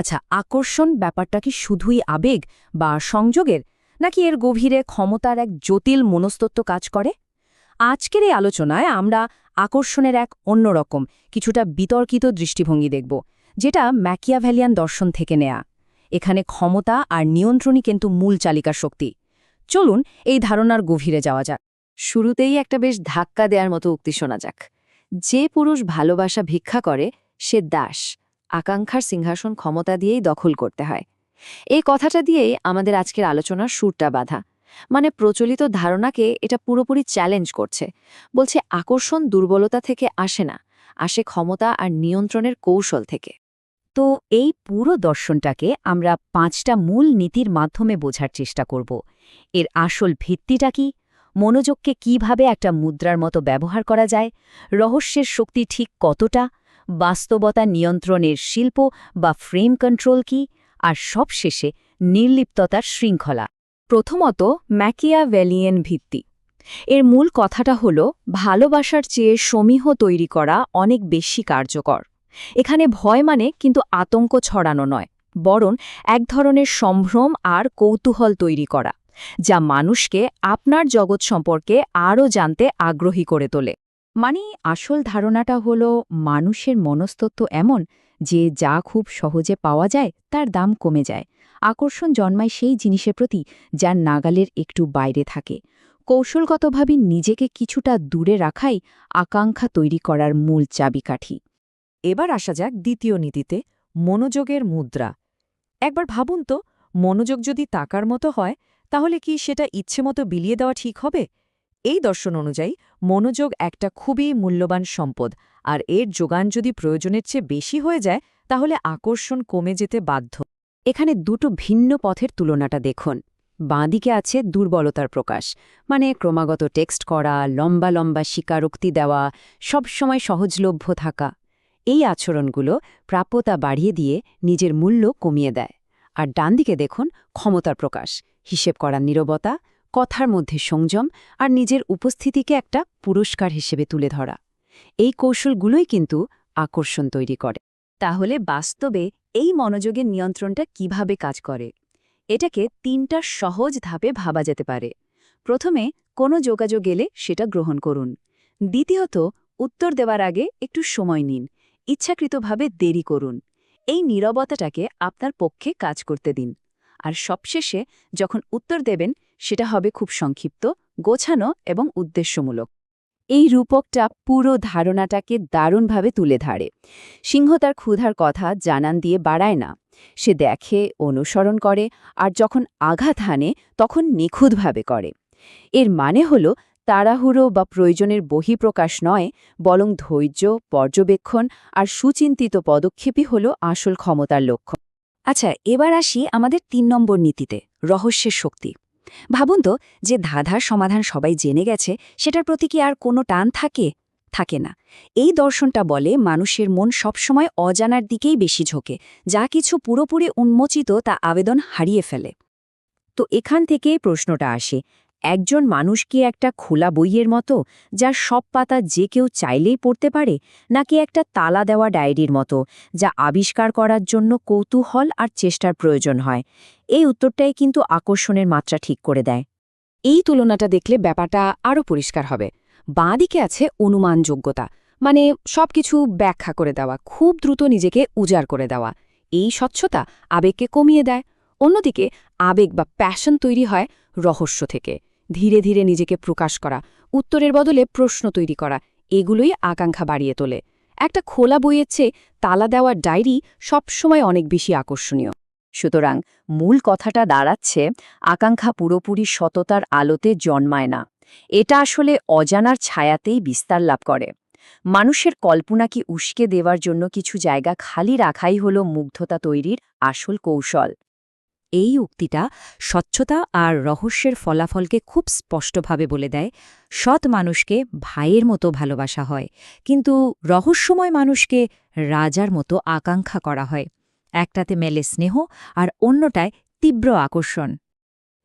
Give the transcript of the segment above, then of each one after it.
আচ্ছা আকর্ষণ ব্যাপারটা কি শুধুই আবেগ বা সংযোগের, নাকি এর গভীরে ক্ষমতার এক জটিল মনস্তত্ব কাজ করে? আজকের এই আলোচনায় আমরা আকর্ষণের এক অন্যরকম কিছুটা বিতর্কিত দৃষ্টিভঙ্গি দেখব, যেটা ম্যাকিয়াভ্যালিয়ান দর্শন থেকে নেয়া। এখানে ক্ষমতা আর নিয়ন্ত্রণই কিন্তু মূল চালিকা শক্তি। চলুন এই ধারণার গভীরে যাওয়া যাক। শুরুতেই একটা বেশ ধাক্কা দেওয়ার মতো উক্তি শোনা যাক। যে পুরুষ ভালোবাসা ভিক্ষা করে, সে দাস। আকাঙ্ক্ষার সিংহাসন ক্ষমতা দিয়েই দখল করতে হয়। এই কথাটা দিয়েই আমাদের আজকের আলোচনার সুরটা বাঁধা। মানে প্রচলিত ধারণাকে এটা পুরোপুরি চ্যালেঞ্জ করছে। বলছে, আকর্ষণ দুর্বলতা থেকে আসে না, আসে ক্ষমতা আর নিয়ন্ত্রণের কৌশল থেকে। তো এই পুরো দর্শনটাকে আমরা পাঁচটা মূল নীতির মাধ্যমে বোঝার চেষ্টা করব। এর আসল ভিত্তিটা কি? মনোযোগকে কীভাবে একটা মুদ্রার মতো ব্যবহার করা যায়? রহস্যের শক্তি ঠিক কতটা? বাস্তবতা নিয়ন্ত্রণের শিল্প বা ফ্রেম কন্ট্রোল কি? আর সবশেষে নির্লিপ্ততার শৃঙ্খলা। প্রথমত, ম্যাকিয়াভেলিয়েন ভিত্তি। এর মূল কথাটা হল, ভালোবাসার চেয়ে সমীহ তৈরি করা অনেক বেশি কার্যকর। এখানে ভয় মানে কিন্তু আতঙ্ক ছড়ানো নয়, বরং এক ধরনের সম্ভ্রম আর কৌতূহল তৈরি করা, যা মানুষকে আপনার জগৎ সম্পর্কে আরও জানতে আগ্রহী করে তোলে। মানে আসল ধারণাটা হল, মানুষের মনস্তত্ব এমন যে যা খুব সহজে পাওয়া যায়, তার দাম কমে যায়। আকর্ষণ জন্মায় সেই জিনিসের প্রতি যার নাগালের একটু বাইরে থাকে। কৌশলগতভাবে নিজেকে কিছুটা দূরে রাখাই আকাঙ্ক্ষা তৈরি করার মূল চাবিকাঠি। এবার আসা যাক দ্বিতীয় নীতিতে, মনোযোগের মুদ্রা। একবার ভাবুন তো, মনোযোগ যদি তাকার মতো হয়, তাহলে কি সেটা ইচ্ছেমতো বিলিয়ে দেওয়া ঠিক হবে? এই দর্শন অনুযায়ী, মনোযোগ একটা খুবই মূল্যবান সম্পদ, আর এর যোগান যদি প্রয়োজনের চেয়ে বেশি হয়ে যায়, তাহলে আকর্ষণ কমে যেতে বাধ্য। এখানে দুটো ভিন্ন পথের তুলনাটা দেখুন। বাঁদিকে আছে দুর্বলতার প্রকাশ মানে ক্রমাগত টেক্সট করা, লম্বা লম্বা স্বীকারোক্তি দেওয়া, সবসময় সহজলভ্য থাকা। এই আচরণগুলো প্রাপ্যতা বাড়িয়ে দিয়ে নিজের মূল্য কমিয়ে দেয়। আর ডান দিকে দেখুন ক্ষমতার প্রকাশ, হিসেব করার নীরবতা কথার মধ্যে সংযম আর নিজের উপস্থিতিকে একটা পুরস্কার হিসেবে তুলে ধরা। এই কৌশলগুলোই কিন্তু আকর্ষণ তৈরি করে। তাহলে বাস্তবে এই মনোযোগের নিয়ন্ত্রণটা কীভাবে কাজ করে? এটাকে তিনটা সহজ ধাপে ভাবা যেতে পারে। প্রথমে কোনো যোগাযোগ এলে সেটা গ্রহণ করুন। দ্বিতীয়ত, উত্তর দেওয়ার আগে একটু সময় নিন। ইচ্ছাকৃতভাবে দেরি করুন। এই নীরবতাটাকে আপনার পক্ষে কাজ করতে দিন। আর সবশেষে যখন উত্তর দেবেন সেটা হবে খুব সংক্ষিপ্ত, গোছানো এবং উদ্দেশ্যমূলক। এই রূপকটা পুরো ধারণাটাকে দারুণভাবে তুলে ধরে। সিংহ তার ক্ষুধার কথা জানান দিয়ে বাড়ায় না। সে দেখে, অনুসরণ করে আর যখন আঘাত হানে, তখন নিখুঁতভাবে করে। এর মানে হল, তাড়াহুড়ো বা প্রয়োজনের বহিঃপ্রকাশ নয়, বরং ধৈর্য, পর্যবেক্ষণ আর সুচিন্তিত পদক্ষেপই হল আসল ক্ষমতার লক্ষ্য। আচ্ছা এবার আসি আমাদের তিন নম্বর নীতিতে, রহস্যের শক্তি। ভাবুন তো যে ধাঁধার সমাধান সবাই জেনে গেছে, সেটার প্রতি কি আর কোনো টান থাকে? থাকে না। এই দর্শনটা বলে মানুষের মন সবসময় অজানার দিকেই বেশি ঝোঁকে, যা কিছু পুরোপুরি উন্মোচিত তা আবেদন হারিয়ে ফেলে। তো এখান থেকে প্রশ্নটা আসে একজন মানুষ কি একটা খোলা বইয়ের মতো, যার সব পাতা যে কেউ চাইলেই পড়তে পারে, নাকি একটা তালা দেওয়া ডায়েরির মতো, যা আবিষ্কার করার জন্য কৌতূহল আর চেষ্টার প্রয়োজন হয়? এই উত্তরটাই কিন্তু আকর্ষণের মাত্রা ঠিক করে দেয়। এই তুলনাটা দেখলে ব্যাপারটা আরও পরিষ্কার হবে। বাঁ দিকে আছে অনুমানযোগ্যতা মানে সবকিছু ব্যাখ্যা করে দেওয়া, খুব দ্রুত নিজেকে উজাড় করে দেওয়া। এই স্বচ্ছতা আবেগকে কমিয়ে দেয়। অন্যদিকে আবেগ বা প্যাশন তৈরি হয় রহস্য থেকে। ধীরে ধীরে নিজেকে প্রকাশ করা, উত্তরের বদলে প্রশ্ন তৈরি করা, এগুলোই আকাঙ্ক্ষা বাড়িয়ে তোলে। একটা খোলা বইয়ের চেয়ে তালা দেওয়ার ডায়েরি সবসময় অনেক বেশি আকর্ষণীয়। সুতরাং মূল কথাটা দাঁড়াচ্ছে, আকাঙ্ক্ষা পুরোপুরি সততার আলোতে জন্মায় না। এটা আসলে অজানার ছায়াতেই বিস্তার লাভ করে। মানুষের কল্পনাকে উস্কে দেওয়ার জন্য কিছু জায়গা খালি রাখাই হল মুগ্ধতা তৈরির আসল কৌশল। এই উক্তিটা স্বচ্ছতা আর রহস্যের ফলাফলকে খুব স্পষ্টভাবে বলে দেয়। সৎ মানুষকে ভাইয়ের মতো ভালোবাসা হয়, কিন্তু রহস্যময় মানুষকে রাজার মতো আকাঙ্ক্ষা করা হয়। একটাতে মেলে স্নেহ আর অন্যটায় তীব্র আকর্ষণ।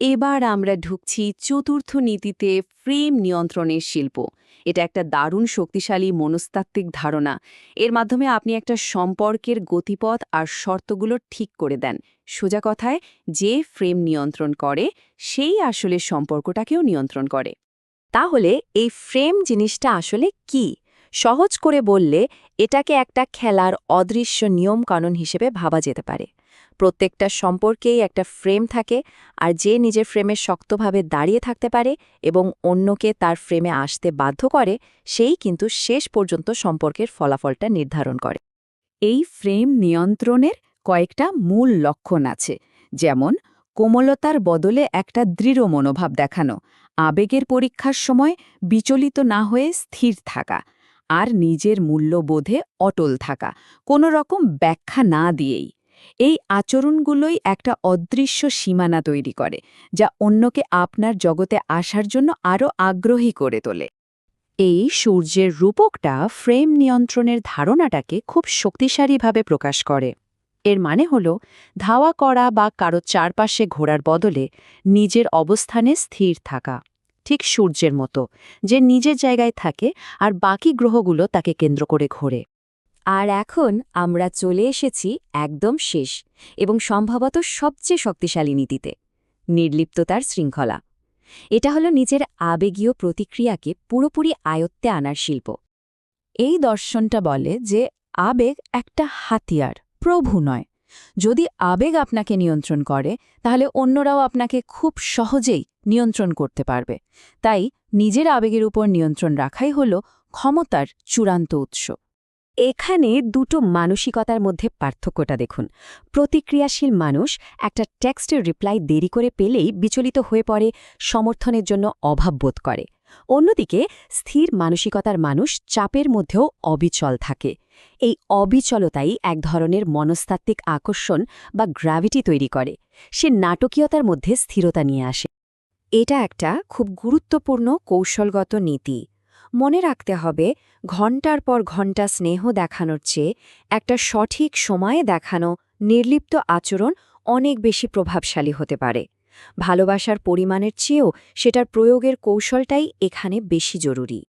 এবার আমরা ঢুকছি চতুর্থ নীতিতে ফ্রেম নিয়ন্ত্রণের শিল্প। এটা একটা দারুণ শক্তিশালী মনস্তাত্ত্বিক ধারণা। এর মাধ্যমে আপনি একটা সম্পর্কের গতিপথ আর শর্তগুলো ঠিক করে দেন। সোজা কথায়, যে ফ্রেম নিয়ন্ত্রণ করে, সেই আসলে সম্পর্কটাকেও নিয়ন্ত্রণ করে। তাহলে এই ফ্রেম জিনিসটা আসলে কি? সহজ করে বললে, এটাকে একটা খেলার অদৃশ্য নিয়মকানুন হিসেবে ভাবা যেতে পারে। প্রত্যেকটা সম্পর্কেই একটা ফ্রেম থাকে আর যে নিজের ফ্রেমে শক্তভাবে দাঁড়িয়ে থাকতে পারে এবং অন্যকে তার ফ্রেমে আসতে বাধ্য করে, সেই কিন্তু শেষ পর্যন্ত সম্পর্কের ফলাফলটা নির্ধারণ করে। এই ফ্রেম নিয়ন্ত্রণের কয়েকটা মূল লক্ষণ আছে, যেমন কোমলতার বদলে একটা দৃঢ় মনোভাব দেখানো, আবেগের পরীক্ষার সময় বিচলিত না হয়ে স্থির থাকা, আর নিজের মূল্যবোধে অটল থাকা কোনো রকম ব্যাখ্যা না দিয়েই। এই আচরণগুলোই একটা অদৃশ্য সীমানা তৈরি করে, যা অন্যকে আপনার জগতে আসার জন্য আরও আগ্রহী করে তোলে। এই সূর্যের রূপকটা ফ্রেম নিয়ন্ত্রণের ধারণাটাকে খুব শক্তিশালীভাবে প্রকাশ করে। এর মানে হল, ধাওয়া করা বা কারও চারপাশে ঘোরার বদলে নিজের অবস্থানে স্থির থাকা, ঠিক সূর্যের মতো, যে নিজের জায়গায় থাকে আর বাকি গ্রহগুলো তাকে কেন্দ্র করে ঘোরে। আর এখন আমরা চলে এসেছি একদম শেষ এবং সম্ভবত সবচেয়ে শক্তিশালী নীতিতে, নির্লিপ্ততার শৃঙ্খলা। এটা হলো নিজের আবেগীয় প্রতিক্রিয়াকে পুরোপুরি আয়ত্তে আনার শিল্প। এই দর্শনটা বলে যে আবেগ একটা হাতিয়ার, প্রভু নয়। যদি আবেগ আপনাকে নিয়ন্ত্রণ করে, তাহলে অন্যরাও আপনাকে খুব সহজেই নিয়ন্ত্রণ করতে পারবে। তাই নিজের আবেগের উপর নিয়ন্ত্রণ রাখাই হল ক্ষমতার চূড়ান্ত উৎস। এখানে দুটো মানসিকতার মধ্যে পার্থক্যটা দেখুন। প্রতিক্রিয়াশীল মানুষ একটা টেক্সটের রিপ্লাই দেরি করে পেলেই বিচলিত হয়ে পড়ে, সমর্থনের জন্য অভাব বোধ করে। অন্যদিকে স্থির মানসিকতার মানুষ চাপের মধ্যেও অবিচল থাকে। এই অবিচলতাই এক ধরনের মনস্তাত্ত্বিক আকর্ষণ বা গ্র্যাভিটি তৈরি করে। সে নাটকীয়তার মধ্যে স্থিরতা নিয়ে আসে। এটা একটা খুব গুরুত্বপূর্ণ কৌশলগত নীতি। মনে রাখতে হবে, ঘণ্টার পর ঘণ্টা স্নেহ দেখানোর চেয়ে একটা সঠিক সময়ে দেখানো নির্লিপ্ত আচরণ অনেক বেশি প্রভাবশালী হতে পারে। ভালোবাসার পরিমাণের চেয়েও সেটার প্রয়োগের কৌশলটাই এখানে বেশি জরুরি।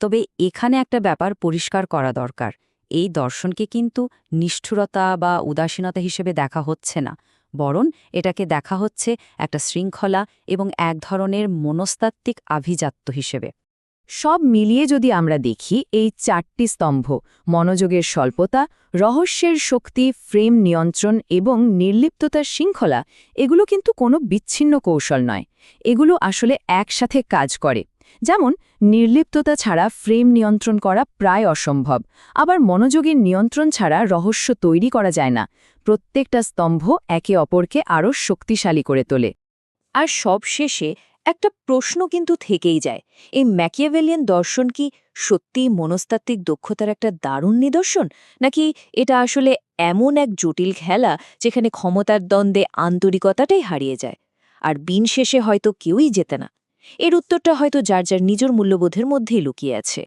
তবে এখানে একটা ব্যাপার পরিষ্কার করা দরকার। এই দর্শনকে কিন্তু নিষ্ঠুরতা বা উদাসীনতা হিসেবে দেখা হচ্ছে না। বরং এটাকে দেখা হচ্ছে একটা শৃঙ্খলা এবং এক ধরনের মনস্তাত্ত্বিক আভিজাত্য হিসেবে। সব মিলিয়ে যদি আমরা দেখি, এই চারটি স্তম্ভ, মনোযোগের স্বল্পতা, রহস্যের শক্তি, ফ্রেম নিয়ন্ত্রণ এবং নির্লিপ্ততার শৃঙ্খলা, এগুলো কিন্তু কোনো বিচ্ছিন্ন কৌশল নয়। এগুলো আসলে একসাথে কাজ করে। যেমন, নির্লিপ্ততা ছাড়া ফ্রেম নিয়ন্ত্রণ করা প্রায় অসম্ভব। আবার মনোযোগের নিয়ন্ত্রণ ছাড়া রহস্য তৈরি করা যায় না। প্রত্যেকটা স্তম্ভ একে অপরকে আরও শক্তিশালী করে তোলে। আর সবশেষে একটা প্রশ্ন কিন্তু থেকেই যায়, এই ম্যাকিয়াভেলিয়ান দর্শন কি সত্যি মনস্তাত্ত্বিক দক্ষতার একটা দারুণ নিদর্শন? নাকি এটা আসলে এমন এক জটিল খেলা যেখানে ক্ষমতার দ্বন্দ্বে আন্তরিকতাটাই হারিয়ে যায়? আর বিন শেষে হয়তো কেউই যেতে না। এর উত্তরটা হয়তো যার যার নিজের মূল্যবোধের মধ্যেই লুকিয়ে আছে।